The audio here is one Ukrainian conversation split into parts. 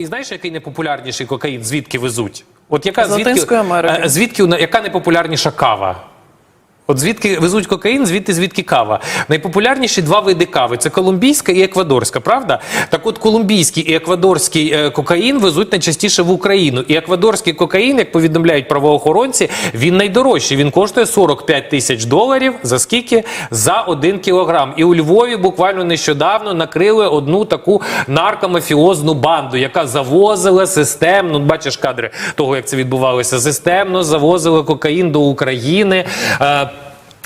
І знаєш, який найпопулярніший кокаїн? Звідки везуть? От яка З Латинської Америки. е, звідки яка найпопулярніша кава? От звідки везуть кокаїн, звідти звідки кава. Найпопулярніші два види кави це колумбійська і еквадорська, правда? Так от колумбійський і еквадорський е, кокаїн везуть найчастіше в Україну. І еквадорський кокаїн, як повідомляють правоохоронці, він найдорожчий. Він коштує 45 тисяч доларів. За скільки? За один кілограм. І у Львові буквально нещодавно накрили одну таку наркомафіозну банду, яка завозила системно. ну, Бачиш кадри того, як це відбувалося. Системно завозила кокаїн до України.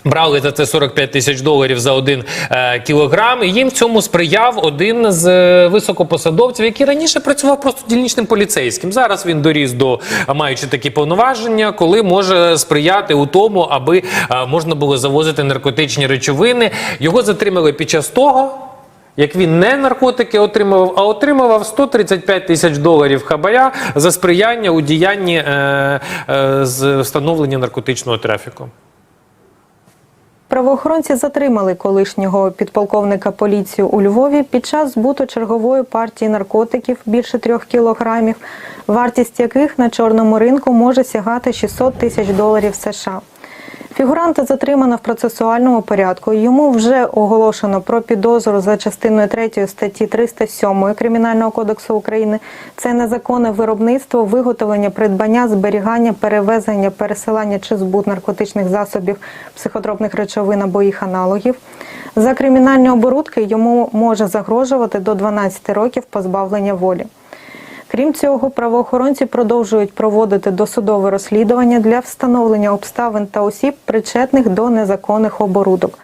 Брали за це 45 тисяч доларів за один е, кілограм. І їм в цьому сприяв один з е, високопосадовців, який раніше працював просто дільничним поліцейським. Зараз він доріс до маючи такі повноваження, коли може сприяти у тому, аби е, можна було завозити наркотичні речовини. Його затримали під час того. Як він не наркотики отримував, а отримував 135 тисяч доларів хабаря за сприяння у діянні е, е, з встановлення наркотичного трафіку. Правоохоронці затримали колишнього підполковника поліції у Львові під час збуту чергової партії наркотиків більше трьох кілограмів, вартість яких на чорному ринку може сягати 600 тисяч доларів США. Фігуранта затримано в процесуальному порядку. Йому вже оголошено про підозру за частиною 3 статті 307 Кримінального кодексу України. Це незаконне виробництво, виготовлення, придбання, зберігання, перевезення, пересилання чи збут наркотичних засобів, психотропних речовин або їх аналогів. За кримінальні оборудки йому може загрожувати до 12 років позбавлення волі. Крім цього, правоохоронці продовжують проводити досудове розслідування для встановлення обставин та осіб, причетних до незаконних оборудок.